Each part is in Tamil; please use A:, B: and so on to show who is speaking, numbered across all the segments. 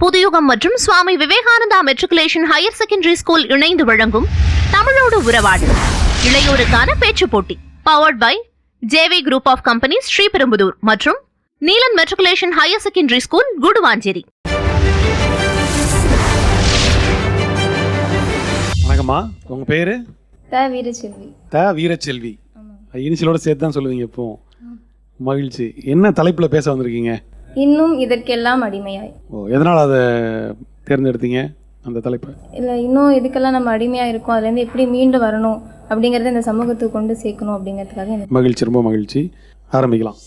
A: புதுயுகம் மற்றும் Swami Vivekananda matriculation higher secondary school இணைந்து வழங்கும் தமிழோடு உறவாடு. இளையோருக்கான பேச்சுப் போட்டி powered by JV group of companies Sriperumbudur மற்றும் Neelan matriculation higher secondary school Guduvancheri.
B: வணக்கம்மா உங்கள் பேர்?
C: த வீரச்செல்வி.
B: த வீரச்செல்வி. இனிஷியலோட சேர்த்து தான் சொல்லுவீங்க இப்போ. மகிழ்ச்சி. என்ன தலைப்பில் பேச வந்திருக்கீங்க?
C: இன்னும் இதற்கெல்லாம் அடிமையாய்.
B: ஓ எதனால் அதை தேர்ந்தெடுத்தீங்க அந்த தலைப்பை?
C: இல்லை இன்னும் இதுக்கெல்லாம் நம்ம அடிமையாக இருக்கோம். அதுலேருந்து எப்படி மீண்டு வரணும் அப்படிங்கிறத இந்த சமூகத்துக்கு கொண்டு சேர்க்கணும் அப்படிங்கிறதுக்காக எனக்கு
B: மகிழ்ச்சி ரொம்ப மகிழ்ச்சி. ஆரம்பிக்கலாம்.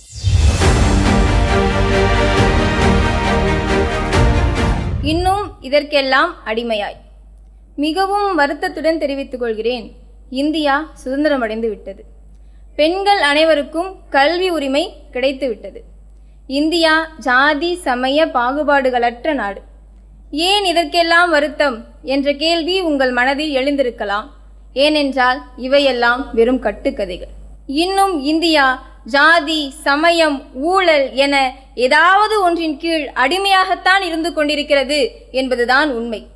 C: இன்னும் இதற்கெல்லாம் அடிமையாய். மிகவும் வருத்தத்துடன் தெரிவித்துக் கொள்கிறேன் இந்தியா சுதந்திரமடைந்து விட்டது. பெண்கள் அனைவருக்கும் கல்வி உரிமை கிடைத்து விட்டது. இந்தியா ஜாதி சமய பாகுபாடுகளற்ற நாடு. ஏன் இதற்கெல்லாம் வருத்தம்? என்ற கேள்வி உங்கள் மனதில் எழுந்திருக்கலாம். ஏனென்றால் இவையெல்லாம் வெறும் கட்டுக்கதைகள். இன்னும் இந்தியா ஜாதி சமயம் ஊழல் என ஏதாவது ஒன்றின் கீழ் அடிமையாகத்தான் இருந்து கொண்டிருக்கிறது என்பதுதான் உண்மை.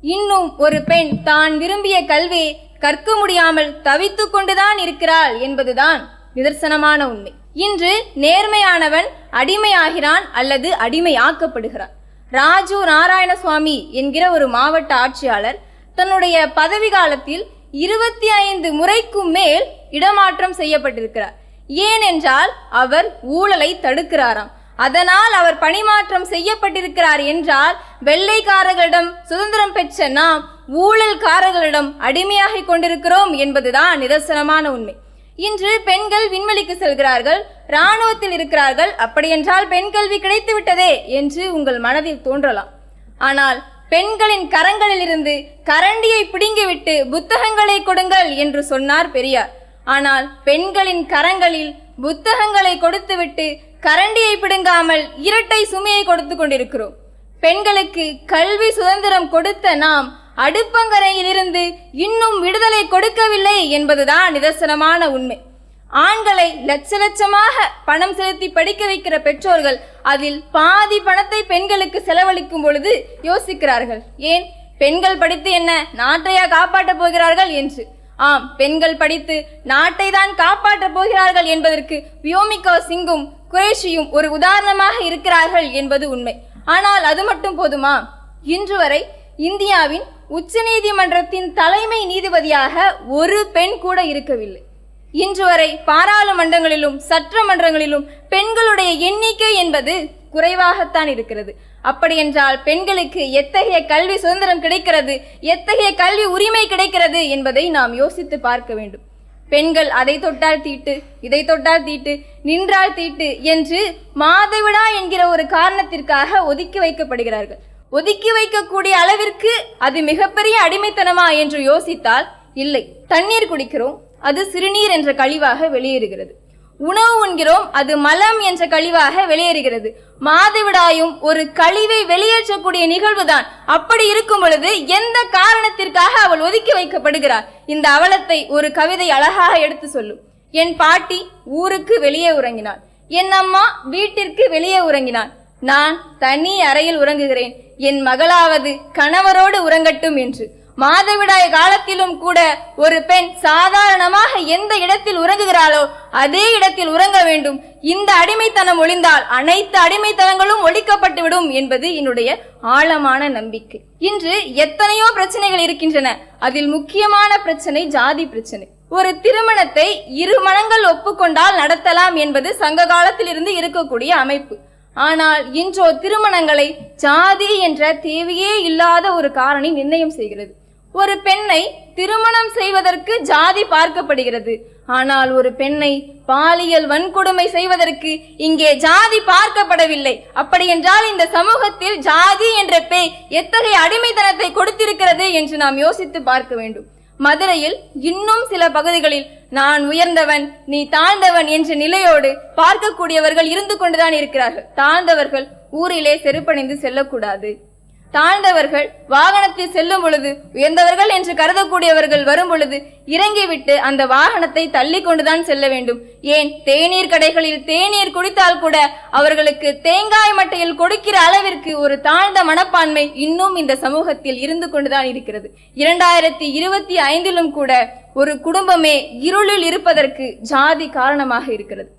C: இன்னும் ஒரு பெண் தான் விரும்பிய கல்வி கற்க முடியாமல் தவித்து கொண்டுதான் இருக்கிறாள் என்பதுதான் நிதர்சனமான உண்மை. இன்று நேர்மையானவன் அடிமையாகிறான் அல்லது அடிமையாக்கப்படுகிறான். ராஜு நாராயணசுவாமி என்கிற ஒரு மாவட்ட ஆட்சியாளர் தன்னுடைய பதவி காலத்தில் இருபத்தி ஐந்து முறைக்கும் மேல் இடமாற்றம் செய்யப்பட்டிருக்கிறார். ஏனென்றால் அவர் ஊழலை தடுக்கிறாராம். அதனால் அவர் பணிமாற்றம் செய்யப்பட்டிருக்கிறார் என்றால் வெள்ளைக்காரர்களிடம் சுதந்திரம் பெற்ற நாம் ஊழல்காரர்களிடம் அடிமையாகிக் கொண்டிருக்கிறோம் என்பதுதான் நிதர்சனமான உண்மை. இன்று பெண்கள் விண்வெளிக்கு செல்கிறார்கள் இராணுவத்தில் இருக்கிறார்கள் அப்படியென்றால் பெண் கல்வி கிடைத்து விட்டதே என்று உங்கள் மனதில் தோன்றலாம். ஆனால் பெண்களின் கரங்களிலிருந்து கரண்டியை பிடுங்கிவிட்டு புத்தகங்களை கொடுங்கள் என்று சொன்னார் பெரியார். ஆனால் பெண்களின் கரங்களில் புத்தகங்களை கொடுத்துவிட்டு கரண்டியை பிடுங்காமல் இரட்டை சுமையை கொடுத்து கொண்டிருக்கிறோம். பெண்களுக்கு கல்வி சுதந்திரம் கொடுத்த நாம் அடுப்பங்கரையிலிருந்து இன்னும் விடுதலை கொடுக்கவில்லை என்பதுதான் நிதர்சனமான உண்மை. ஆண்களை லட்ச லட்சமாக பணம் செலுத்தி படிக்க வைக்கிற பெற்றோர்கள் அதில் பாதி பணத்தை பெண்களுக்கு செலவழிக்கும் பொழுது யோசிக்கிறார்கள். ஏன்? பெண்கள் படித்து என்ன நாட்டையா காப்பாற்றப் போகிறார்கள் என்று. ஆம் பெண்கள் படித்து நாட்டை தான் காப்பாற்றப் போகிறார்கள் என்பதற்கு வியோமிகா சிங்கும் குரேஷியும் ஒரு உதாரணமாக இருக்கிறார்கள் என்பது உண்மை. ஆனால் அது மட்டும் போதுமா? இன்று வரை இந்தியாவின் உச்சநீதிமன்றத்தின் தலைமை நீதிபதியாக ஒரு பெண் கூட இருக்கவில்லை. இன்று வரை பாராளுமன்றங்களிலும் சட்டமன்றங்களிலும் பெண்களுடைய எண்ணிக்கை என்பது குறைவாகத்தான் இருக்கிறது. அப்படியென்றால் பெண்களுக்கு எத்தகைய கல்வி சுதந்திரம் கிடைக்கிறது எத்தகைய கல்வி உரிமை கிடைக்கிறது என்பதை நாம் யோசித்து பார்க்க வேண்டும். பெண்கள் அதை தொட்டால் தீட்டு இதை தொட்டால் தீட்டு நின்றால் தீட்டு என்று மாதவிடா என்கிற ஒரு காரணத்திற்காக ஒதுக்கி வைக்கப்படுகிறார்கள். ஒதுக்கி வைக்கக்கூடிய அளவிற்கு அது மிகப்பெரிய அடிமைத்தனமா என்று யோசித்தால் இல்லை தண்ணீர் குடிக்கிறோம் அது சிறுநீர் என்ற கழிவாக வெளியேறுகிறது. உணவு உண்கிறோம் அது மலம் என்ற கழிவாக வெளியேறுகிறது. மாதவிடாயும் ஒரு கழிவை வெளியேற்றக்கூடிய நிகழ்வுதான். அப்படி இருக்கும் பொழுது எந்த காரணத்திற்காக அவள் ஒதுக்கி வைக்கப்படுகிறார் இந்த அவலத்தை ஒரு கவிதை அழகாக எடுத்து சொல்லும் என் பாட்டி ஊருக்கு வெளியே உறங்கினாள். என் அம்மா வீட்டிற்கு வெளியே உறங்கினாள். நான் தனி அறையில் உறங்குகிறேன். என் மகளாவது கணவரோடு உறங்கட்டும் என்று. மாதவிடாய் காலத்திலும் கூட ஒரு பெண் சாதாரணமாக எந்த இடத்தில் உறங்குகிறாளோ அதே இடத்தில் உறங்க வேண்டும். இந்த அடிமைத்தனம் ஒளிந்தால் அனைத்து அடிமைத்தனங்களும் ஒழிக்கப்பட்டுவிடும் என்பது என்னுடைய ஆழமான நம்பிக்கை. இன்று எத்தனையோ பிரச்சனைகள் இருக்கின்றன. அதில் முக்கியமான பிரச்சனை ஜாதி பிரச்சனை. ஒரு திருமணத்தை இரு மனங்கள் ஒப்புக்கொண்டால் நடத்தலாம் என்பது சங்க காலத்திலிருந்து இருக்கக்கூடிய அமைப்பு. ஆனால் இன்றோ திருமணங்களை ஜாதி என்ற தேவையே இல்லாத ஒரு காரணி நிர்ணயம் செய்கிறது. ஒரு பெண்ணை திருமணம் செய்வதற்கு ஜாதி பார்க்கப்படுகிறது. ஆனால் ஒரு பெண்ணை பாலியல் வன்கொடுமை செய்வதற்கு இங்கே ஜாதி பார்க்கப்படவில்லை. அப்படியென்றால் இந்த சமூகத்தில் ஜாதி என்ற பேய் எத்தகைய அடிமைத்தனத்தை கொடுத்திருக்கிறது என்று நாம் யோசித்து பார்க்க வேண்டும். மதுரையில் இன்னும் சில பகுதிகளில் நான் உயர்ந்தவன் நீ தாழ்ந்தவன் என்ற நிலையோடு பார்க்கக்கூடியவர்கள் இருந்து கொண்டுதான் இருக்கிறார்கள். தாழ்ந்தவர்கள் ஊரிலே செருப்பணிந்து செல்லக்கூடாது. தாழ்ந்தவர்கள் வாகனத்தில் செல்லும் பொழுது உயர்ந்தவர்கள் என்று கருதக்கூடியவர்கள் வரும் பொழுது இறங்கிவிட்டு அந்த வாகனத்தை தள்ளி கொண்டுதான் செல்ல வேண்டும். ஏன்? தேநீர் கடைகளில் தேநீர் குடித்தால் கூட அவர்களுக்கு தேங்காய் மட்டையில் கொடுக்கிற அளவிற்கு ஒரு தாழ்ந்த மனப்பான்மை இன்னும் இந்த சமூகத்தில் இருந்து கொண்டுதான் இருக்கிறது. இரண்டாயிரத்தி இருபத்தி ஐந்திலும் கூட ஒரு குடும்பமே இருளில் இருப்பதற்கு ஜாதி காரணமாக இருக்கிறது.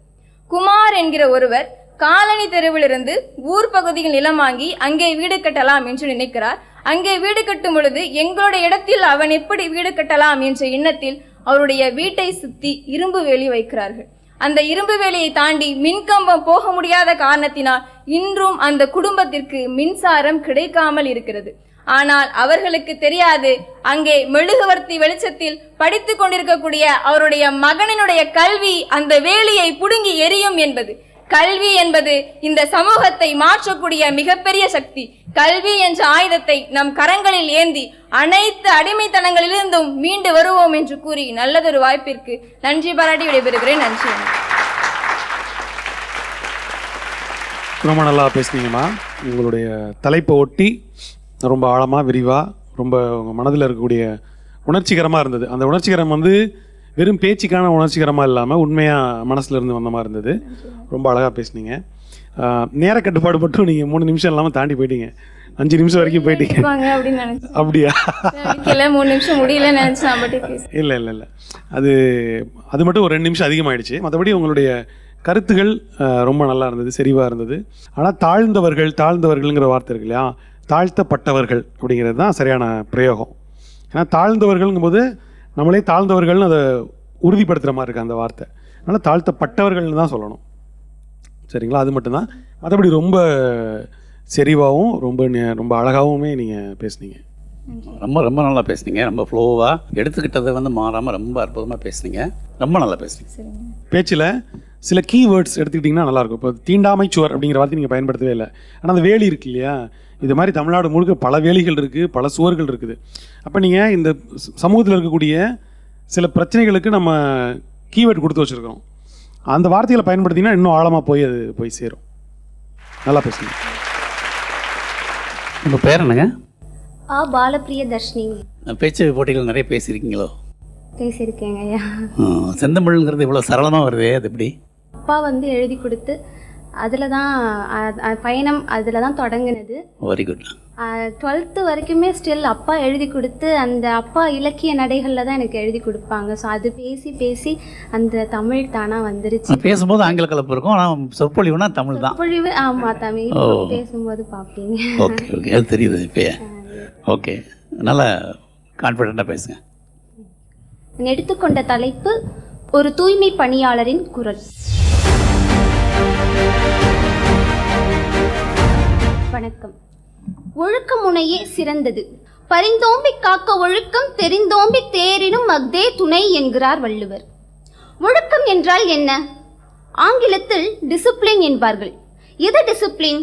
C: குமார் என்கிற ஒருவர் காலனி தெருவிலிருந்து ஊர் பகுதியில் நிலம் வாங்கி அங்கே வீடு கட்டலாம் என்று நினைக்கிறார். அங்கே வீடு கட்டும் பொழுது எங்களுடைய இடத்தில் அவன் எப்படி வீடு கட்டலாம் என்ற எண்ணத்தில் அவருடைய வீட்டை சுத்தி இரும்பு வேலி வைக்கிறார்கள். அந்த இரும்பு வேலியை தாண்டி மின்கம்பம் போக முடியாத காரணத்தினால் இன்றும் அந்த குடும்பத்திற்கு மின்சாரம் கிடைக்காமல் இருக்கிறது. ஆனால் அவர்களுக்கு தெரியாது அங்கே மெழுகுவர்த்தி வெளிச்சத்தில் படித்து கொண்டிருக்கக்கூடிய அவருடைய மகனினுடைய கல்வி அந்த வேலியை புடுங்கி எரியும் என்பது. கல்வி என்பது இந்த சமூகத்தை மாற்றக்கூடிய மிகப்பெரிய சக்தி. கல்வி என்ற ஆயுதத்தை நம் கரங்களில் ஏந்தி அனைத்து அடிமைத்தனங்களிலிருந்தும் மீண்டு வருவோம் என்று கூறி நல்லதொரு வாய்ப்பிற்கு நன்றி பாராட்டி விடைபெறுகிறேன். நன்றி.
B: ரொம்ப நல்லா பேசுனீங்கம்மா. உங்களுடைய தலைப்பை ஒட்டி ரொம்ப ஆழமாக விரிவாக ரொம்ப மனதில் இருக்கக்கூடிய உணர்ச்சிகரமாக இருந்தது. அந்த உணர்ச்சிகரம் வந்து வெறும் பேச்சுக்கான உணர்ச்சிகரமாக இல்லாமல் உண்மையாக மனசுல இருந்து வந்த மாதிரி இருந்தது. ரொம்ப அழகாக பேசுனீங்க. நேர கட்டுப்பாடு மட்டும் நீங்கள் மூணு நிமிஷம் இல்லாமல் தாண்டி போயிட்டீங்க. அஞ்சு நிமிஷம் வரைக்கும் போயிட்டீங்க. அப்படியா?
C: மூணு நிமிஷம் நினைச்சேன் பேசுறேன்.
B: இல்லை இல்லை இல்லை. அது அது மட்டும் ஒரு ரெண்டு நிமிஷம் அதிகமாயிடுச்சு. மற்றபடி உங்களுடைய கருத்துகள் ரொம்ப நல்லா இருந்தது செறிவாக இருந்தது. ஆனால் தாழ்ந்தவர்கள் தாழ்ந்தவர்கள்ங்கிற வார்த்தை இருக்கு இல்லையா? தாழ்த்தப்பட்டவர்கள் அப்படிங்கிறது தான் சரியான பிரயோகம். ஏன்னா தாழ்ந்தவர்கள்ங்கும்போது நம்மளே தாழ்ந்தவர்கள்னு அதை உறுதிப்படுத்துகிற மாதிரி இருக்கு அந்த வார்த்தை. அதனால் தாழ்த்தப்பட்டவர்கள்னு தான் சொல்லணும். சரிங்களா? அது மட்டும்தான் மற்றபடி ரொம்ப செறிவாகவும் ரொம்ப ரொம்ப அழகாகவுமே நீங்கள் பேசுனீங்க.
D: ரொம்ப ரொம்ப நல்லா பேசுனீங்க. ரொம்ப ஃப்ளோவாக எடுத்துக்கிட்டதை வந்து மாறாமல் ரொம்ப அற்புதமாக பேசுனீங்க. ரொம்ப நல்லா பேசுனீங்க.
C: சரிங்க.
B: பேச்சில் சில கீவேர்ட்ஸ் எடுத்துக்கிட்டிங்கன்னா நல்லாயிருக்கும் இப்போ தீண்டாமை சுவர் அப்படிங்கிற வார்த்தை நீங்கள் பயன்படுத்தவே இல்லை. ஆனால் அந்த வேலி இருக்கு இல்லையா? இது மாதிரி தமிழ்நாடு முழுக்க பல வேலிகள் இருக்குது பல சுவர்கள் இருக்குது. அப்போ நீங்கள் இந்த சமூகத்தில் இருக்கக்கூடிய சில பிரச்சனைகளுக்கு நம்ம கீவேர்ட் கொடுத்து வச்சுருக்கோம் அந்த வார்த்தைகளை பயன்படுத்தினா இன்னும் ஆழமாக போய் அது போய் சேரும். நல்லா பேசுங்க.
D: உங்கள் பேர் என்னங்க?
E: ஆ பாலப்பிரிய தர்ஷினி
D: பேச்சு போட்டிகள் நிறைய பேசியிருக்கீங்களோ?
E: பேசியிருக்கேங்க ஐயா.
D: செந்தமிழ்ங்கிறது இவ்வளோ சரளமாக வருதே அது எப்படி?
E: அப்பா வந்து எழுதி கொடுத்து அதில் தான் பயணம் அதில் தான் தொடங்கினது
D: வெரி குட்
E: டுவெல்த்து வரைக்குமே ஸ்டில் அப்பா எழுதி கொடுத்து அந்த அப்பா இலக்கிய நடைகளில் தான் எனக்கு எழுதி கொடுப்பாங்க. ஸோ அது பேசி பேசி அந்த தமிழ் தானாக வந்துருச்சு.
D: பேசும்போது ஆங்கில கலப்பு இருக்கும் ஆனால் சொற்பொழிவுனா தமிழ் தான்.
E: பொழிவு ஆமாம் தமிழ். பேசும்போது பார்ப்பீங்க
D: ஓகே ஓகே அது தெரியுது இப்போயே. ஓகே நல்லா கான்ஃபிடெண்ட்டாக பேசுங்க.
E: நான் எடுத்துக்கொண்ட தலைப்பு ஒரு தூய்மை பணியாளரின் குரல். வணக்கம். ஒழுக்க முனையே சிறந்தது. பரிந்தோம்பி காக்க ஒழுக்கம் தெரிந்தோம்பி தேரினும் அஃதே துணை என்கிறார் வள்ளுவர். ஒழுக்கம் என்றால் என்ன? ஆங்கிலத்தில் டிசிப்ளின் என்பார்கள். எது டிசிப்ளின்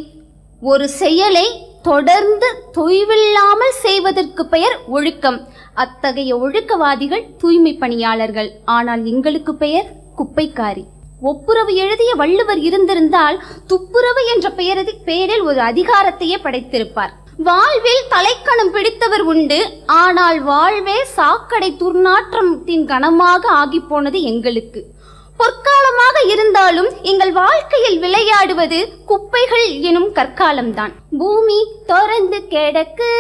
E: ஒரு செயலை தொடர்ந்து தொய்வில்லாமல் செய்வதற்கு பெயர் ஒழுக்கம். அத்தகைய ஒழுக்கவாதிகள் தூய்மை பணியாளர்கள். ஆனால் எங்களுக்கு பெயர் குப்பைக்காரி. ஒப்புரவு எழுதிய வள்ளுவர் இருந்திருந்தால் துப்புரவு என்ற பெயரது பெயரில் ஒரு அதிகாரத்தையே படைத்திருப்பார். வாழ்வில் தலைக்கணம் பிடித்தவர் உண்டு. ஆனால் வாழ்வே சாக்கடை துர்நாற்றத்தின் கணமாக ஆகிப்போனது எங்களுக்கு. பொற்காலமாக இருந்தாலும் எங்கள் வாழ்க்கையில் விளையாடுவது குப்பைகள் எனும் கற்காலம்தான். பூமி திறந்து கிடக்கு.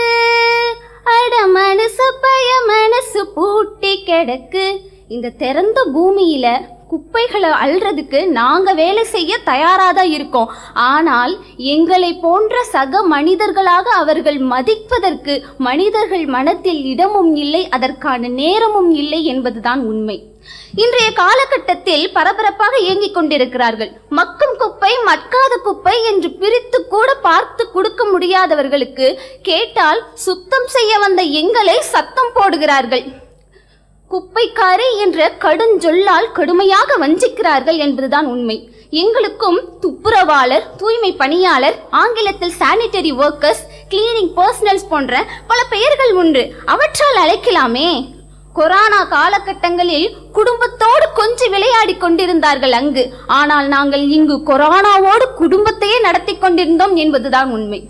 E: அட மனசு பய மனசு பூட்டி கிடக்கு. இந்த திறந்த பூமியில குப்பைகளை அள்ளுறதுக்கு நாங்கள் வேலை செய்ய தயாராக தான் இருக்கோம். ஆனால் எங்களை போன்ற சக மனிதர்களாக அவர்கள் மதிப்பதற்கு மனிதர்கள் மனத்தில் இடமும் இல்லை அதற்கான நேரமும் இல்லை என்பதுதான் உண்மை. இன்றைய காலகட்டத்தில் பரபரப்பாக இயங்கிக் கொண்டிருக்கிறார்கள். மக்கும் குப்பை மட்காத குப்பை என்று பிரித்து கூட பார்த்து கொடுக்க முடியாதவர்களுக்கு கேட்டால் சுத்தம் செய்ய வந்த எங்களை சத்தம் போடுகிறார்கள். குப்பைக்காரி என்ற கடுஞ்சொல்லால் கடுமையாக வஞ்சிக்கிறார்கள் என்பதுதான் உண்மை. எங்களுக்கும் துப்புரவாளர் தூய்மை பணியாளர் ஆங்கிலத்தில் சானிட்டரி ஒர்க்கர்ஸ் கிளீனிங் பர்சனல்ஸ் போன்ற பல பெயர்கள் உண்டு. அவற்றால் அழைக்கலாமே. கொரோனா காலகட்டங்களில் குடும்பத்தோடு கொஞ்சம் விளையாடி கொண்டிருந்தார்கள் அங்கு. ஆனால் நாங்கள் இங்கு கொரோனாவோடு குடும்பத்தையே நடத்தி கொண்டிருந்தோம் என்பதுதான் உண்மை.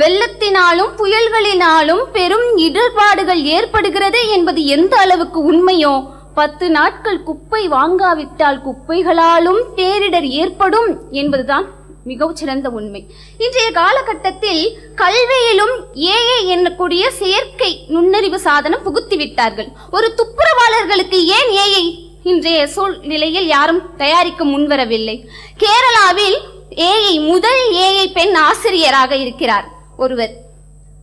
E: வெள்ளத்தினாலும் புயல்களினாலும் பெரும் இடர்பாடுகள் ஏற்படுகிறது என்பது எந்த அளவுக்கு உண்மையோ பத்து நாட்கள் குப்பை வாங்காவிட்டால் குப்பைகளாலும் பேரிடர் ஏற்படும் என்பதுதான் மிகவும் சிறந்த உண்மை. இன்றைய காலகட்டத்தில் கல்வியிலும் ஏஏ என்னக்கூடிய செயற்கை நுண்ணறிவு சாதனம் புகுத்தி விட்டார்கள் ஒரு துப்புரவாளர்களுக்கு ஏன் ஏஐ இன்றைய சூழ்நிலையில் யாரும் தயாரிக்க முன்வரவில்லை? கேரளாவில் ஏஐ முதல் ஏஐ பெண் ஆசிரியராக இருக்கிறார். ஒருவர்.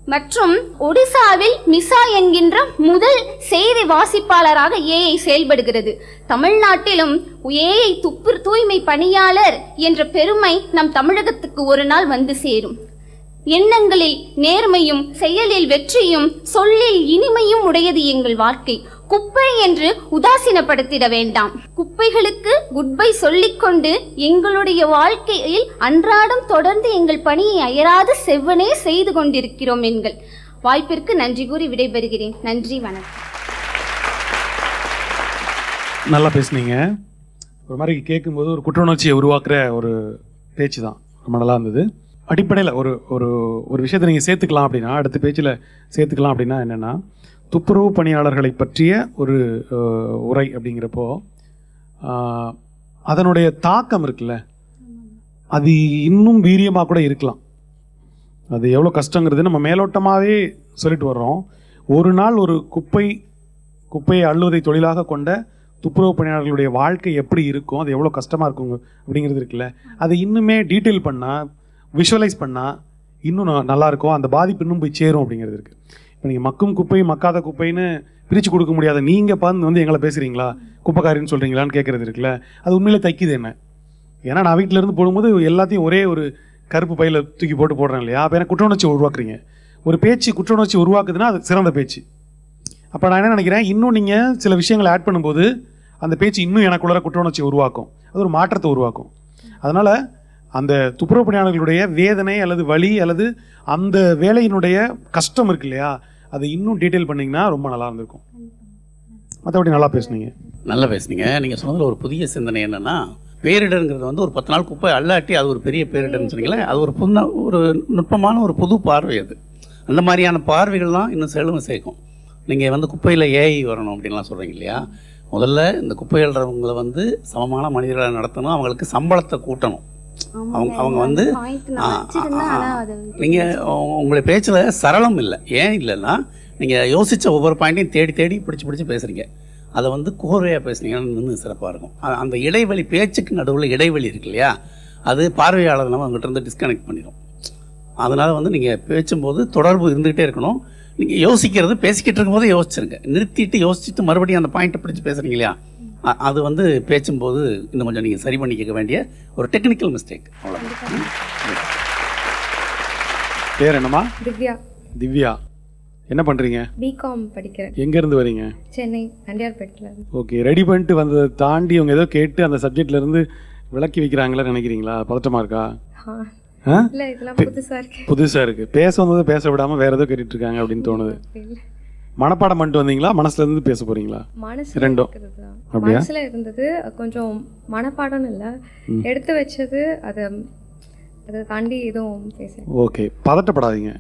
E: மற்றும் ஒடிசாவில் மிசா என்கின்ற முதல் செய்தி வாசிப்பாளராக ஏஐ செயல்படுகிறது. தமிழ்நாட்டிலும் ஏஐ துப்பு தூய்மை பணியாளர் என்ற பெருமை நம் தமிழகத்துக்கு ஒரு நாள் வந்து சேரும். எண்ணங்களில் நேர்மையும் செயலில் வெற்றியும் சொல்லில் இனிமையும் உடையது எங்கள் வாழ்க்கை. குப்பை என்று உதாசீனப்படுத்திட வேண்டாம். குப்பைகளுக்கு குட்பை சொல்லிக்கொண்டு எங்களுடைய வாழ்க்கையில் அன்றாடம் தொடர்ந்து எங்கள் பணியை அயராது செவ்வனே செய்து கொண்டிருக்கிறோம் எங்கள் வாய்ப்பிற்கு நன்றி கூறி விடைபெறுகிறேன். நன்றி வணக்கம்.
B: நல்லா பேசுனீங்க. ஒரு மாதிரி கேட்கும்போது ஒரு குற்றுணர்ச்சியை உருவாக்குற ஒரு பேச்சு தான் ரொம்ப நல்லா இருந்தது. அடிப்படையில் ஒரு ஒரு ஒரு விஷயத்தை நீங்கள் சேர்த்துக்கலாம் அப்படின்னா அடுத்த பேச்சில் சேர்த்துக்கலாம் அப்படின்னா என்னென்னா துப்புரவு பணியாளர்களை பற்றிய ஒரு உரை அப்படிங்கிறப்போ அதனுடைய தாக்கம் இருக்குல்ல? அது இன்னும் வீரியமாக கூட இருக்கலாம். அது எவ்வளோ கஷ்டங்கிறது நம்ம மேலோட்டமாகவே சொல்லிட்டு வர்றோம். ஒரு நாள் ஒரு குப்பை குப்பையை அள்ளுவதை தொழிலாக கொண்ட துப்புரவு பணியாளர்களுடைய வாழ்க்கை எப்படி இருக்கும்? அது எவ்வளோ கஷ்டமாக இருக்கும் அப்படிங்கிறது இருக்குல்ல? அதை இன்னுமே டீட்டெயில் பண்ணால் விஷுவலைஸ் பண்ணால் இன்னும் நல்லாயிருக்கும் நல்லா இருக்கும். அந்த பாதிப்பு இன்னும் போய் சேரும் அப்படிங்கிறது இருக்குது இப்போ நீங்கள் மக்கும் குப்பை மக்காத குப்பைன்னு பிரித்து கொடுக்க முடியாத நீங்கள் பார்த்து வந்து எங்களை பேசுகிறீங்களா குப்பைக்காரின்னு சொல்கிறீங்களான்னு கேட்குறது இருக்குல்ல அது உண்மையிலே தைக்குது என்ன? ஏன்னா நான் வீட்டிலேருந்து போடும்போது எல்லாத்தையும் ஒரே ஒரு கருப்பு பையில் தூக்கி போட்டு போடுறேன் இல்லையா? அப்போ எனக்கு குற்ற உணர்ச்சி உருவாக்குறீங்க? ஒரு பேச்சு குற்ற உணர்ச்சி உருவாக்குதுன்னா அது சிறந்த பேச்சு. அப்போ நான் என்ன நினைக்கிறேன்? இன்னும் நீங்கள் சில விஷயங்களை ஆட் பண்ணும்போது அந்த பேச்சு இன்னும் எனக்குள்ளார குற்ற உணர்ச்சி உருவாக்கும். அது ஒரு மாற்றத்தை உருவாக்கும். அதனால் அந்த துப்புரவு பணியாளர்களுடைய வேதனை அல்லது வலி அல்லது அந்த வேலையினுடைய கஷ்டம் இருக்கு இல்லையா? அதை இன்னும் டீட்டெயில் பண்ணிங்கன்னா ரொம்ப நல்லா இருந்திருக்கும். மற்றபடி நல்லா பேசுனீங்க.
D: நல்லா பேசுனீங்க. நீங்கள் சொன்னதில் ஒரு புதிய சிந்தனை என்னென்னா பேரிடருங்கிறது வந்து ஒரு பத்து நாள் குப்பை அல்லாட்டி அது ஒரு பெரிய பேரிடர்னு சொன்னீங்களே அது ஒரு புது ஒரு நுட்பமான ஒரு புது பார்வை அது. அந்த மாதிரியான பார்வைகள்லாம் இன்னும் செழுமை சேர்க்கும். நீங்கள் வந்து குப்பையில் ஏஐ வரணும் அப்படின்லாம் சொல்கிறீங்க இல்லையா? முதல்ல இந்த குப்பை எழுறவங்களை வந்து சமமான மனிதர்களை நடத்தணும். அவங்களுக்கு சம்பளத்தை கூட்டணும். அவங்க அவங்க வந்து நீங்கள் உங்களுடைய பேச்சில் சரளம் இல்லை. ஏன் இல்லைன்னா நீங்கள் யோசித்த ஒவ்வொரு பாயிண்ட்டையும் தேடி தேடி பிடிச்சி பிடிச்சி பேசுகிறீங்க அதை வந்து கோர்வையாக பேசுனீங்கன்னா இன்னும் சிறப்பாக இருக்கும். அந்த இடைவெளி பேச்சுக்கு நடுவில் இடைவெளி இருக்கு இல்லையா? அது பார்வையாளர் நம்ம அவங்ககிட்ட இருந்து டிஸ்கனெக்ட் பண்ணிடும் அதனால் வந்து நீங்கள் பேசும்போது தொடர்பு இருந்துகிட்டே இருக்கணும். நீங்கள் யோசிக்கிறது பேசிக்கிட்டு இருக்கும்போது யோசிச்சிருங்க. நிறுத்திட்டு யோசிச்சுட்டு மறுபடியும் அந்த பாயிண்ட்டை பிடிச்சி பேசுகிறீங்க இல்லையா? அது வந்து பேசும்போது இன்னும் கொஞ்சம் நீங்கள் சரி பண்ணிக்க வேண்டிய ஒரு டெக்னிக்கல் மிஸ்டேக்
B: பேர் என்னம்மா?
C: திவ்யா.
B: திவ்யா. என்ன பண்ணுறீங்க
C: பிகாம் படிக்கிறேன்.
B: எங்கேருந்து வரீங்க?
C: சென்னை நண்டியார்பேட்டில்
B: ஓகே ரெடி பண்ணிட்டு வந்ததை தாண்டி அவங்க ஏதோ கேட்டு அந்த சப்ஜெக்ட்ல இருந்து விளக்கி வைக்கிறாங்களா நினைக்கிறீங்களா? பதட்டமா இருக்கா? ஆ?
C: இல்லை இதெல்லாம் புதுசாக இருக்கு.
B: புதுசா இருக்கு. பேச வந்ததை பேச விடாம வேற ஏதோ கேட்டுட்டு இருக்காங்க அப்படின்னு தோணுது. மனப்பாடம் பண்ணிட்டு வந்தீங்களா? மனசுல இருந்து பேச போறீங்களா?
C: மனசுல
B: ரெண்டும்.
C: இருக்கிறது தான்.
B: அப்படியா?
C: மனசுல இருந்தது கொஞ்சம் மனப்பாடம் இல்ல. எடுத்து வச்சது அதை அதை தாண்டி எதுவும் பேச
B: ஓகே. பதட்டப்படாதீங்க.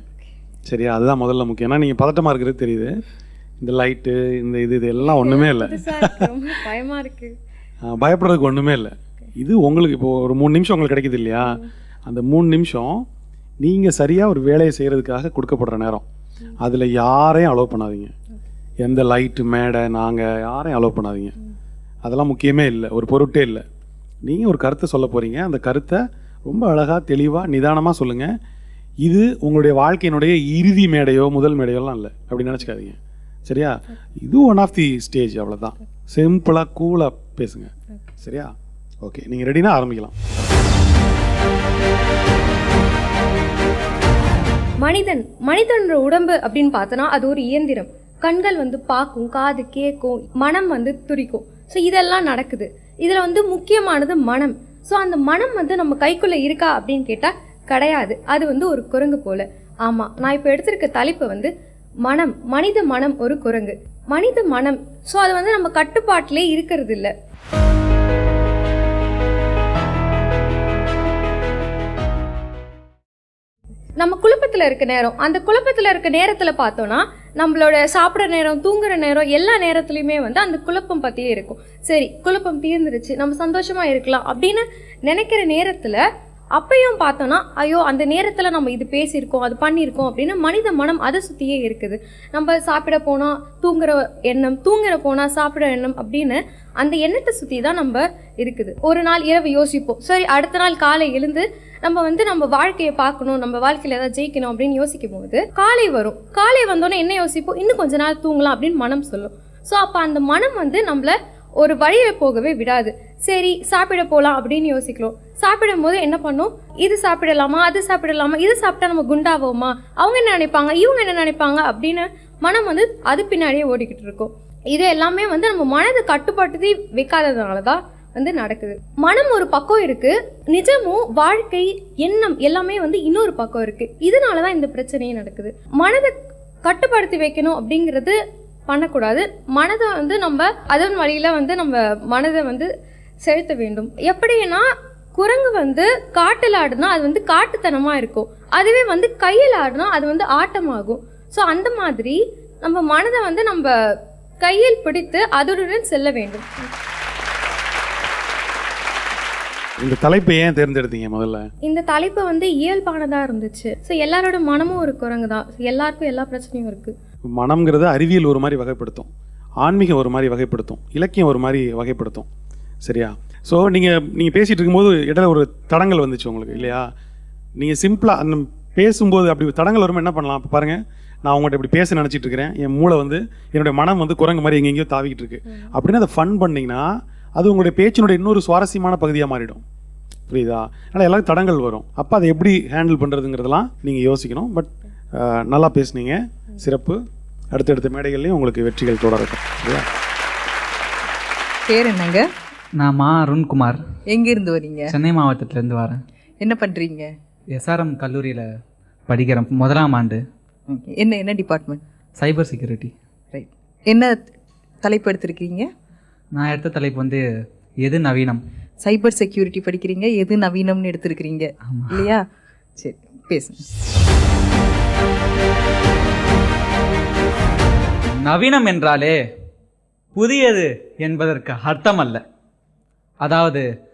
B: சரியா? அதுதான் முதல்ல முக்கியம். ஏன்னா நீங்க பதட்டமா இருக்கிறது தெரியுது. இந்த லைட்டு இந்த இது இது எல்லாம் ஒண்ணுமே இல்லை.
C: புதுசா இருக்கு. ரொம்ப பயமா இருக்கு.
B: பயப்படுறதுக்கு ஒன்றுமே இல்லை. இது உங்களுக்கு இப்போ ஒரு மூணு நிமிஷம் உங்களுக்கு கிடைக்குது இல்லையா? அந்த மூணு நிமிஷம் நீங்கள் சரியாக ஒரு வேலையை செய்கிறதுக்காக கொடுக்கப்படுற நேரம். அதில் யாரையும் அலோவ் பண்ணாதீங்க. எந்த லைட்டு மேடை நாங்கள் யாரையும் அலோவ் பண்ணாதீங்க. அதெல்லாம் முக்கியமே இல்லை. ஒரு பொருட்டே இல்லை. நீங்கள் ஒரு கருத்தை சொல்ல போகிறீங்க அந்த கருத்தை ரொம்ப அழகாக தெளிவாக நிதானமாக சொல்லுங்கள் இது உங்களுடைய வாழ்க்கையினுடைய இறுதி மேடையோ முதல் மேடையோலாம் இல்லை. அப்படி நினச்சிக்காதீங்க. சரியா? இது ஒன் ஆஃப் தி ஸ்டேஜ் அவ்வளோதான் சிம்பிளாக கூலாக பேசுங்க. சரியா? ஓகே நீங்கள் ரெடினா ஆரம்பிக்கலாம்.
C: மனிதன் மனிதனோட உடம்பு அப்படின்னு பார்த்தோன்னா அது ஒரு இயந்திரம். கண்கள் வந்து பார்க்கும் காது கேட்கும் மனம் வந்து துடிக்கும். ஸோ இதெல்லாம் நடக்குது. இதில் வந்து முக்கியமானது மனம். ஸோ அந்த மனம் வந்து நம்ம கைக்குள்ளே இருக்கா அப்படின்னு கேட்டால் கிடையாது. அது வந்து ஒரு குரங்கு போல. ஆமாம் நான் இப்போ எடுத்திருக்க தலைப்பு வந்து மனம் மனித மனம் ஒரு குரங்கு. மனித மனம். ஸோ அது வந்து நம்ம கட்டுப்பாட்டிலே இருக்கிறது இல்லை.
F: நம்ம குழப்பத்தில் இருக்க நேரம் அந்த குழப்பத்தில் இருக்க நேரத்தில் பார்த்தோன்னா நம்மளோட சாப்பிட்ற நேரம் தூங்குற நேரம் எல்லா நேரத்துலையுமே வந்து அந்த குழப்பம் பற்றியே இருக்கும். சரி குழப்பம் தீர்ந்துருச்சு நம்ம சந்தோஷமாக இருக்கலாம் அப்படின்னு நினைக்கிற நேரத்தில் அப்பயும் பார்த்தோன்னா ஐயோ அந்த நேரத்தில் நம்ம இது பேசியிருக்கோம் அது பண்ணியிருக்கோம் அப்படின்னு மனித மனம் அதை சுற்றியே இருக்குது. நம்ம சாப்பிட போனால் தூங்குற எண்ணம் தூங்குற போனால் சாப்பிட எண்ணம் அப்படின்னு அந்த எண்ணத்தை சுற்றி தான் நம்ம இருக்குது. ஒரு நாள் இரவு யோசிப்போம். சரி அடுத்த நாள் காலை எழுந்து நம்ம வந்து நம்ம வாழ்க்கையை பார்க்கணும் நம்ம வாழ்க்கையில் ஏதாவது ஜெயிக்கணும் அப்படின்னு யோசிக்கும் போது காலை வரும். காலை வந்தோடனே என்ன யோசிப்போம்? இன்னும் கொஞ்ச நாள் தூங்கலாம் அப்படின்னு மனம் சொல்லும். ஸோ அப்போ அந்த மனம் வந்து நம்மளை ஒரு வழியில் போகவே விடாது. சரி சாப்பிட போகலாம் அப்படின்னு யோசிக்கிறோம் சாப்பிடும் போது என்ன பண்ணும்? இது சாப்பிடலாமா அது சாப்பிடலாமா இது சாப்பிட்டா நம்ம குண்டாவோமா? அவங்க என்ன நினைப்பாங்க? இவங்க என்ன நினைப்பாங்க? அப்படின்னு மனம் வந்து அது பின்னாடியே ஓடிக்கிட்டு இருக்கும். இது எல்லாமே வந்து நம்ம மனதை கட்டுப்படுத்தி வைக்காததுனால தான் வந்து நடக்குது. மனம் ஒரு பக்கம் இருக்கு நிஜமும் வாழ்க்கை எண்ணம் எல்லாமே வந்து இன்னொரு பக்கம் இருக்கு. இதனால தான் இந்த பிரச்சனையே நடக்குது. மனதை கட்டுப்படுத்தி வைக்கணும் அப்படிங்கிறது பண்ணக்கூடாது. மனதை வந்து நம்ம அதன் வழியில வந்து நம்ம மனதை வந்து செலுத்த வேண்டும். எப்படின்னா குரங்கு வந்து காட்டில் ஆடுனா அது வந்து காட்டுத்தனமா இருக்கும். அதுவே வந்து கையில் ஆடுனா அது வந்து ஆட்டமாகும். ஸோ அந்த மாதிரி நம்ம மனதை வந்து நம்ம கையில் பிடித்து அதனுடன் செல்ல வேண்டும்.
B: இந்த தலைப்பை ஏன் தேர்ந்தெடுத்தீங்க முதல்ல?
F: இந்த தலைப்பு வந்து இயல்பானதாக இருந்துச்சு. ஸோ எல்லாரோட மனமும் ஒரு குரங்கு தான் எல்லாருக்கும் எல்லா பிரச்சனையும் இருக்கு.
B: மனம்ங்கிறது அறிவியல் ஒரு மாதிரி வகைப்படுத்தும். ஆன்மீகம் ஒரு மாதிரி வகைப்படுத்தும். இலக்கியம் ஒரு மாதிரி வகைப்படுத்தும். சரியா? ஸோ நீங்கள் நீங்கள் பேசிகிட்டு இருக்கும்போது இடையில ஒரு தடங்கள் வந்துச்சு உங்களுக்கு இல்லையா? நீங்கள் சிம்பிளாக அந்த பேசும்போது அப்படி தடங்கள் வரும்போது என்ன பண்ணலாம்? இப்போ பாருங்கள் நான் உங்கள்கிட்ட இப்படி பேச நினச்சிட்டு இருக்கிறேன் என் மூளை வந்து என்னுடைய மனம் வந்து குரங்கு மாதிரி எங்கெங்கேயோ தாவிக்கிட்டு இருக்கு. அப்படின்னு அதை ஃபன் பண்ணிங்கன்னா அது உங்களுடைய பேச்சினுடைய இன்னொரு சுவாரஸ்யமான பகுதியாக மாறிடும். புரியுதா? அதனால் எல்லாரும் தடங்கள் வரும். அப்போ அதை எப்படி ஹேண்டில் பண்ணுறதுங்கிறதெல்லாம் நீங்கள் யோசிக்கணும். பட் நல்லா பேசுனீங்க. சிறப்பு. அடுத்தடுத்த மேடைகள்லையும் உங்களுக்கு வெற்றிகள் தொடரட்டும். சரியா?
G: பேர் என்னங்க?
H: நான் மா அருண்குமார்.
G: எங்கேருந்து வரீங்க?
H: சென்னை மாவட்டத்திலேருந்து வரேன்.
G: என்ன பண்ணுறீங்க
H: எஸ்ஆர்எம் கல்லூரியில் படிக்கிறேன் முதலாம் ஆண்டு.
G: என்ன என்ன டிபார்ட்மெண்ட்
H: சைபர் செக்யூரிட்டி
G: ரைட் என்ன தலைப்பு எடுத்திருக்கீங்க?
H: நான் எடுத்த தலைப்பு வந்து எது நவீனம்?
G: சைபர் செக்யூரிட்டி படிக்கிறீங்க எது நவீனம்னு எடுத்திருக்கிறீங்க. இல்லையா? சரி பேசுங்க.
H: நவீனம் என்றாலே புதியது என்பதற்கு அர்த்தம் அல்ல அதாவது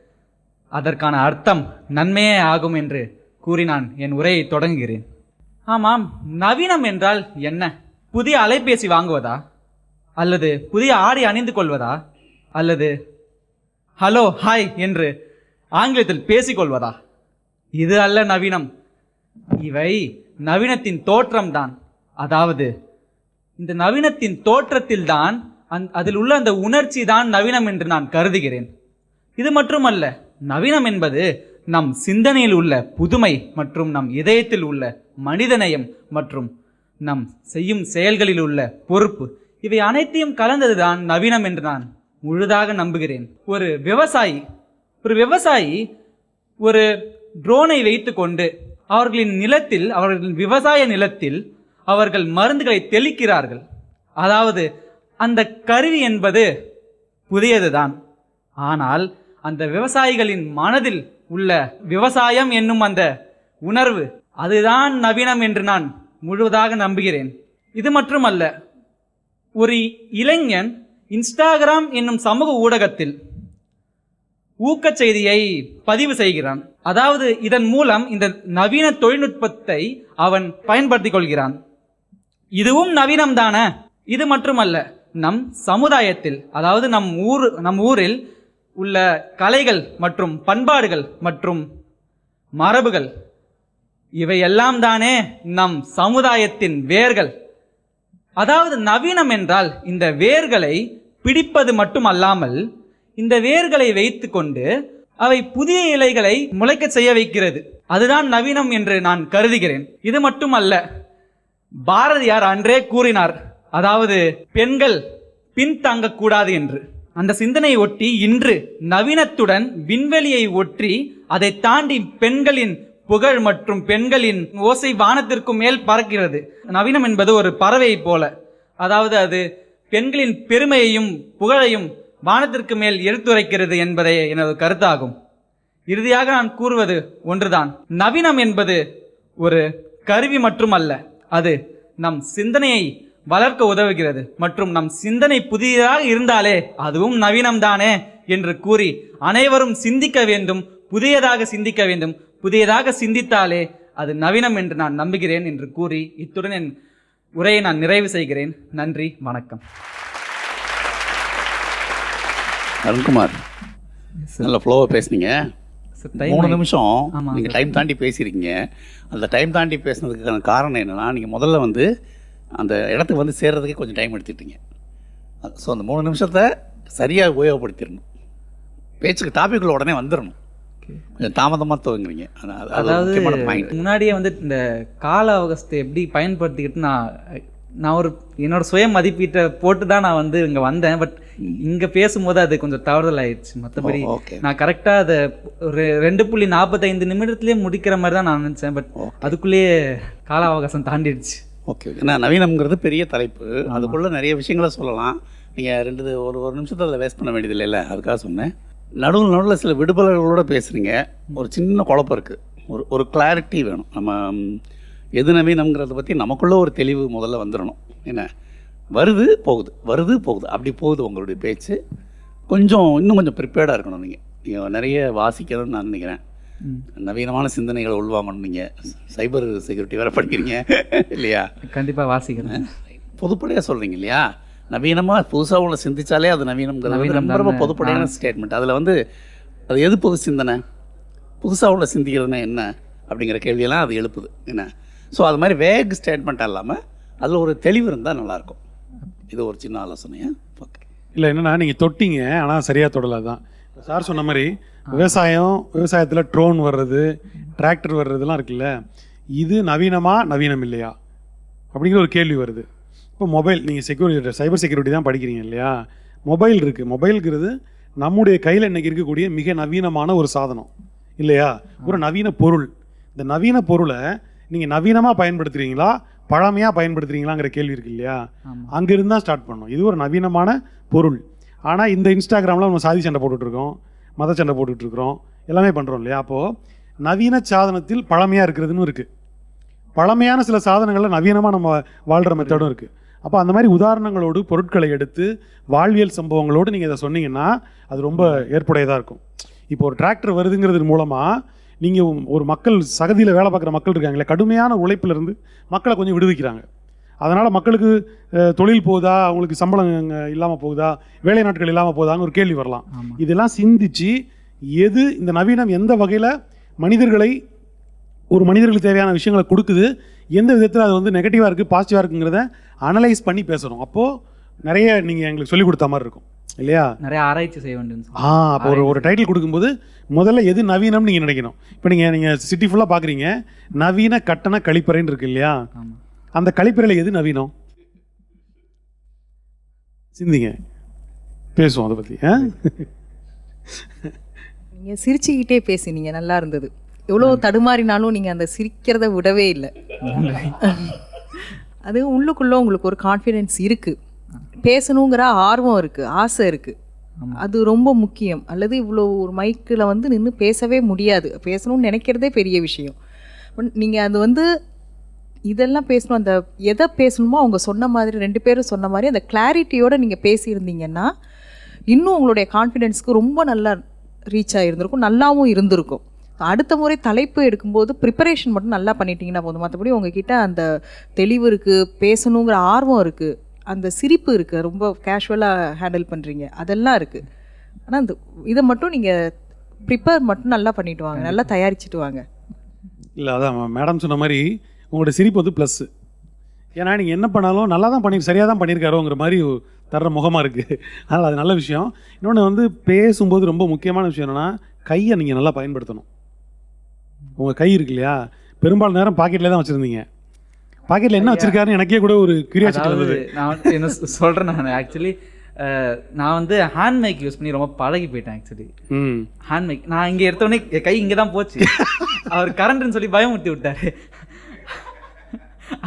H: அதற்கான அர்த்தம் நன்மையே ஆகும் என்று கூறி நான் என் உரையை தொடங்குகிறேன். ஆமாம் நவீனம் என்றால் என்ன? புதிய அலைபேசி வாங்குவதா? அல்லது புதிய ஆடை அணிந்து கொள்வதா? அல்லது ஹலோ ஹாய் என்று ஆங்கிலத்தில் பேசிக்கொள்வதா? இது அல்ல நவீனம். இவை நவீனத்தின் தோற்றம்தான். அதாவது இந்த நவீனத்தின் தோற்றத்தில்தான் அந் அதில் உள்ள அந்த உணர்ச்சி தான் நவீனம் என்று நான் கருதுகிறேன். இது மட்டுமல்ல நவீனம் என்பது நம் சிந்தனையில் உள்ள புதுமை மற்றும் நம் இதயத்தில் உள்ள மனிதநயம் மற்றும் நம் செய்யும் செயல்களில் உள்ள பொறுப்பு. இவை அனைத்தையும் கலந்ததுதான் நவீனம் என்று நான் முழுதாக நம்புகிறேன். ஒரு விவசாயி ஒரு விவசாயி ஒரு ட்ரோனை வைத்துக்கொண்டு அவர்களின் நிலத்தில் அவர்களின் விவசாய நிலத்தில் அவர்கள் மருந்துகளை தெளிக்கிறார்கள். அதாவது அந்த கருவி என்பது புதியதுதான். ஆனால் அந்த விவசாயிகளின் மனதில் உள்ள விவசாயம் என்னும் அந்த உணர்வு அதுதான் நவீனம் என்று நான் முழுவதாக நம்புகிறேன். இது மட்டுமல்ல ஒரு இளைஞன் இன்ஸ்டாகிராம் என்னும் சமூக ஊடகத்தில் ஊக்கச் செய்தியை பதிவு செய்கிறான். அதாவது இதன் மூலம் இந்த நவீன தொழில்நுட்பத்தை அவன் பயன்படுத்திக் கொள்கிறான். இதுவும் நவீனம் தானே இது மட்டுமல்ல நம் சமுதாயத்தில் அதாவது நம் ஊர் நம் ஊரில் உள்ள கலைகள் மற்றும் பண்பாடுகள் மற்றும் மரபுகள் இவையெல்லாம் தானே நம் சமுதாயத்தின் வேர்கள். அதாவது நவீனம் என்றால் இந்த வேர்களை பிடிப்பது மட்டுமல்லாமல் இந்த வேர்களை வைத்துக்கொண்டு அவை புதிய இலைகளை முளைக்கச் செய்ய வைக்கிறது. அதுதான் நவீனம் என்று நான் கருதுகிறேன். இது மட்டுமல்ல பாரதியார் அன்றே கூறினார். அதாவது பெண்கள் பின்தங்கக்கூடாது என்று. அந்த சிந்தனையை ஒட்டி இன்று நவீனத்துடன் விண்வெளியை ஒற்றி அதை தாண்டி பெண்களின் புகழ் மற்றும் பெண்களின் ஓசை வானத்திற்கு மேல் பறக்கிறது. நவீனம் என்பது ஒரு பறவையைப் போல. அதாவது அது பெண்களின் பெருமையையும் புகழையும் வானத்திற்கு மேல் எடுத்துரைக்கிறது என்பதே எனது கருத்தாகும். இறுதியாக நான் கூறுவது ஒன்றுதான். நவீனம் என்பது ஒரு கருவி மட்டுமல்ல. அது நம் சிந்தனையை வளர்க்க உதவுகிறது மற்றும் நம் சிந்தனை புதியதாக இருந்தாலே அதுவும் நவீனம்தானே என்று கூறி அனைவரும் சிந்திக்க வேண்டும் புதியதாக சிந்திக்க வேண்டும். புதியதாக சிந்தித்தாலே அது நவீனம் என்று நான் நம்புகிறேன் என்று கூறி இத்துடன் என் உரையை நான் நிறைவு செய்கிறேன். நன்றி வணக்கம்.
D: அருண்குமார் நல்ல ஃப்ளோவாக பேசுனீங்க. மூணு நிமிஷம் நீங்கள். டைம் தாண்டி பேசியிருக்கீங்க. அந்த டைம் தாண்டி பேசுனதுக்கான காரணம் என்னென்னா நீங்கள் முதல்ல வந்து அந்த இடத்துக்கு வந்து சேர்றதுக்கே கொஞ்சம் டைம் எடுத்துட்டீங்க ஸோ அந்த மூணு நிமிஷத்தை சரியாக உபயோகப்படுத்திடணும். பேச்சுக்கு டாபிக்குள்ள உடனே வந்துடணும். கொஞ்சம் தாமதமாக துவங்குறீங்க. அது- அது- அது
H: அதாவது முன்னாடியே வந்து இந்த கால அவகாசத்தை எப்படி பயன்படுத்திக்கிட்டு நான் நான் ஒரு என்னோட சுய மதிப்பீட்டை போட்டு தான் நான் வந்து இங்கே வந்தேன். பட் இங்கே பேசும்போது அது கொஞ்சம் தவறுதல் ஆயிடுச்சு மற்றபடி
D: okay.
H: நான் கரெக்டாக அதை ஒரு ரெண்டு புள்ளி நாற்பத்தைந்து நிமிடத்துலேயே முடிக்கிற மாதிரி தான் நான் நினச்சேன். பட் அதுக்குள்ளேயே கால அவகாசம் தாண்டிடுச்சு.
D: ஓகே ஓகே நான் நவீனம்ங்கிறது பெரிய தலைப்பு. அதுக்குள்ளே நிறைய விஷயங்களை சொல்லலாம். நீங்கள் ரெண்டு ஒரு ஒரு நிமிஷத்தை அதில் வேஸ்ட் பண்ண வேண்டியது இல்லைல்ல அதுக்காக சொன்னேன். நடுவில் நடுவில் சில விடுபலர்களோட பேசுகிறீங்க ஒரு சின்ன குழப்பம் இருக்குது ஒரு ஒரு கிளாரிட்டி வேணும். நம்ம எது நவீனம்ங்கிறத பற்றி நமக்குள்ள ஒரு தெளிவு முதல்ல வந்துடணும் என்ன? வருது போகுது. வருது போகுது. அப்படி போகுது உங்களுடைய பேச்சு. கொஞ்சம் இன்னும் கொஞ்சம் ப்ரிப்பேர்டாக இருக்கணும் நீங்கள் நீங்கள் நிறைய வாசிக்கணும்னு நான் நினைக்கிறேன். நவீனமான சிந்தனைகளை உள்வாங்கணும் நீங்கள் சைபர் செக்யூரிட்டி வேறு படிக்கிறீங்க. இல்லையா?
H: கண்டிப்பாக வாசிக்கிறேன்
D: பொதுப்படையாக சொல்கிறீங்க இல்லையா? நவீனமாக புதுசாக உள்ள சிந்திச்சாலே அது நவீனம்ங்கிறது ரொம்ப ரொம்ப. பொதுப்படையான ஸ்டேட்மெண்ட் அதில் வந்து அது எது பொது சிந்தனை புதுசாக உள்ள சிந்திக்கிறதுனா என்ன? அப்படிங்கிற கேள்வியெல்லாம் அது எழுப்புது. என்ன? ஸோ அது மாதிரி வேக் ஸ்டேட்மெண்ட்டாக இல்லாமல் அதில் ஒரு தெளிவு இருந்தால் நல்லாயிருக்கும். இது ஒரு சின்ன ஆலோசனையா? ஓகே
B: இல்லை என்னன்னா நீங்கள் தொட்டிங்க ஆனால் சரியாக தொடலை தான் சார் சொன்ன மாதிரி விவசாயம் விவசாயத்தில் ட்ரோன் வர்றது டிராக்டர் வர்றதுலாம் இருக்குல்ல இது நவீனமா நவீனம் இல்லையா? அப்படிங்கிற ஒரு கேள்வி வருது. இப்போ மொபைல் நீங்கள் செக்யூரிட்டி சைபர் செக்யூரிட்டி தான் படிக்கிறீங்க இல்லையா? மொபைல் இருக்குது மொபைல்ங்கிறது நம்முடைய கையில் இன்னைக்கு இருக்கக்கூடிய மிக நவீனமான ஒரு சாதனம் இல்லையா? ஒரு நவீன பொருள். இந்த நவீன பொருளை நீங்கள் நவீனமாக பயன்படுத்துறீங்களா? பழமையாக பயன்படுத்துறீங்களாங்கிற கேள்வி இருக்கு இல்லையா? அங்கிருந்து தான் ஸ்டார்ட் பண்ணோம் இது ஒரு நவீனமான பொருள். ஆனால் இந்த இன்ஸ்டாகிராமில் நம்ம சாதி சண்டை போட்டுட்ருக்கோம் மத சண்டை போட்டுட்ருக்குறோம் எல்லாமே பண்ணுறோம் இல்லையா? அப்போது நவீன சாதனத்தில் பழமையாக இருக்கிறதுன்னு இருக்குது பழமையான சில சாதனங்களில் நவீனமாக நம்ம வாழ்கிற மெத்தடும் இருக்குது அப்போ அந்த மாதிரி உதாரணங்களோடு பொருட்களை எடுத்து வாழ்வியல் சம்பவங்களோடு நீங்கள் இதை சொன்னீங்கன்னா அது ரொம்ப ஏற்புடையதாக இருக்கும். இப்போ ஒரு டிராக்டர் வருதுங்கிறது மூலமாக நீங்கள் ஒரு மக்கள் சகதியில் வேலை பார்க்குற மக்கள் இருக்காங்களே கடுமையான உழைப்பிலிருந்து மக்களை கொஞ்சம் விடுவிக்கிறாங்க. அதனால் மக்களுக்கு தொழில் போகுதா? அவங்களுக்கு சம்பளம் இல்லாமல் போகுதா? வேலை நாட்கள் இல்லாமல் போகுதான்னு ஒரு கேள்வி வரலாம். இதெல்லாம் சிந்திச்சு எது இந்த நவீனம் எந்த வகையில் மனிதர்களை ஒரு மனிதர்களுக்கு தேவையான விஷயங்களை கொடுக்குது எந்த விதத்தில் அது வந்து நெகட்டிவாக இருக்குது பாசிட்டிவாக இருக்குங்கிறத அனலைஸ் பண்ணி பேசணும். அப்போது நிறைய நீங்கள் எங்களுக்கு சொல்லிக் கொடுத்த மாதிரி இருக்கும். இல்லையா?
H: நிறைய ஆராய்ச்சி செய்ய வேண்டும்
B: ஆ அப்போ ஒரு ஒரு டைட்டில் கொடுக்கும்போது முதல்ல எது நவீனம்னு நீங்கள் நினைக்கணும். இப்போ நீங்கள் நீங்கள் சிட்டி ஃபுல்லாக பார்க்குறீங்க நவீன கட்டண கழிப்பறைன்னு இருக்கு இல்லையா? அந்த கழிப்பறையில் எது நவீனம்? சிந்திங்க. பேசுவோம் அதை பற்றி ஆ?
G: நீங்கள் சிரிச்சுக்கிட்டே பேசினீங்க நல்லா இருந்தது. எவ்வளோ தடுமாறினாலும் நீங்கள் அந்த சிரிக்கிறத விடவே இல்லை. அது உள்ளுக்குள்ளே உங்களுக்கு ஒரு கான்ஃபிடென்ஸ் இருக்குது பேசணுங்கிற ஆர்வம் இருக்குது ஆசை இருக்குது அது ரொம்ப முக்கியம். அல்லது இவ்வளோ ஒரு மைக்கில் வந்து நின்று பேசவே முடியாது. பேசணும்னு நினைக்கிறதே பெரிய விஷயம். நீங்கள் அது வந்து இதெல்லாம் பேசணும். அந்த எதை பேசணுமோ அவங்க சொன்ன மாதிரி ரெண்டு பேரும் சொன்ன மாதிரி அந்த கிளாரிட்டியோடு நீங்கள் பேசியிருந்தீங்கன்னா இன்னும் உங்களுடைய கான்ஃபிடென்ஸ்க்கு ரொம்ப நல்லா ரீச் ஆகிருந்திருக்கும் நல்லாவும் இருந்திருக்கும். அடுத்த முறை தலைப்பு எடுக்கும்போது ப்ரிப்பரேஷன் மட்டும் நல்லா பண்ணிட்டீங்கன்னா போதும். மற்றபடி உங்ககிட்ட அந்த தெளிவு இருக்குது பேசணுங்கிற ஆர்வம் இருக்குது அந்த சிரிப்பு இருக்குது ரொம்ப கேஷுவலாக ஹேண்டில் பண்ணுறீங்க அதெல்லாம் இருக்குது ஆனால் அந்த இதை மட்டும் நீங்கள் ப்ரிப்பேர் மட்டும் நல்லா பண்ணிட்டு வாங்க. நல்லா தயாரிச்சுட்டு வாங்க.
B: இல்லை அதான் மேடம் சொன்ன மாதிரி உங்களோட சிரிப்பு வந்து ப்ளஸ்ஸு ஏன்னா நீங்கள் என்ன பண்ணாலும் நல்லா தான் பண்ணி சரியாக தான் பண்ணியிருக்காரோங்கிற மாதிரி தர்ற முகமாக இருக்குது அதனால் அது நல்ல விஷயம். இன்னொன்று வந்து பேசும்போது ரொம்ப முக்கியமான விஷயம் என்னென்னா கையை நீங்கள் நல்லா பயன்படுத்தணும். உங்கள் கை இருக்கு இல்லையா? பெரும்பாலும் நேரம் பாக்கெட்டில் தான் வச்சுருந்தீங்க. பாக்கெட்டில் என்ன வச்சுருக்காருன்னு எனக்கே கூட ஒரு கியூரியாசிட்டி இருந்தது
H: நான் என்ன சொல்றேன் நான் ஆக்சுவலி நான் வந்து ஹேண்ட் மைக் யூஸ் பண்ணி ரொம்ப பழகி போயிட்டேன் ஆக்சுவலி ஹேண்ட் மைக் நான் இங்கே எடுத்தோடனே கை இங்கே தான் போச்சு. அவர் கரண்ட்னு சொல்லி பயமுறுத்தி விட்டாரு.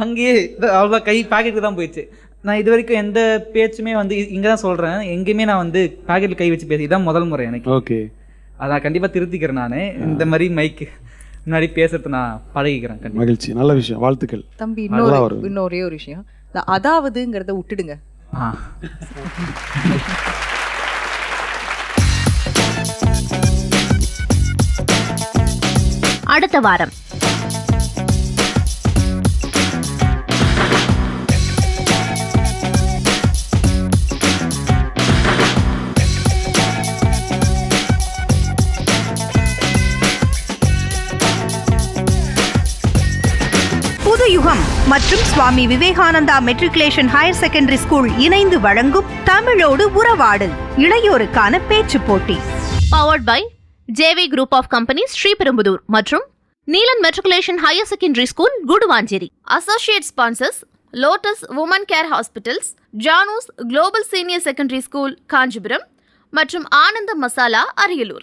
H: அங்கேயே அவ்வளோ கை பாக்கெட்டுக்கு தான் போயிடுச்சு. நான் இது வரைக்கும் எந்த பேச்சுமே வந்து இங்கே தான் சொல்கிறேன் எங்கேயுமே நான் வந்து பாக்கெட்டில் கை வச்சு பேசி இதான் முதல் முறை எனக்கு.
B: ஓகே.
H: அதான் கண்டிப்பாக திருத்திக்கிறேன் நான். இந்த மாதிரி மைக்கு முன்னாடி பேசுறது நான் பழகிக்கிறேன் கண்டிப்பா.
B: மகிழ்ச்சி. நல்ல விஷயம். வாழ்த்துக்கள்.
G: தம்பி
B: நல்லா
G: இன்னொரு
B: வருது.
G: இன்னும் ஒரே ஒரு விஷயம். இந்த அதாவதுங்கிறத விட்டுடுங்க.
H: ஆ.
A: அடுத்த வாரம்.
I: புது யுகம் மற்றும் Swami Vivekananda matriculation higher secondary school இணைந்து வழங்கும் தமிழோடு உறவாடு இளையோருக்கான பேச்சு போட்டி.
A: Powered by JV group of companies Sriperumbudur மற்றும் Neelan matriculation higher secondary school Guduvancheri
J: Associate sponsors Lotus Women Care Hospitals, Janus global senior secondary school Kanchipuram மற்றும் ஆனந்த மசாலா அரியலூர்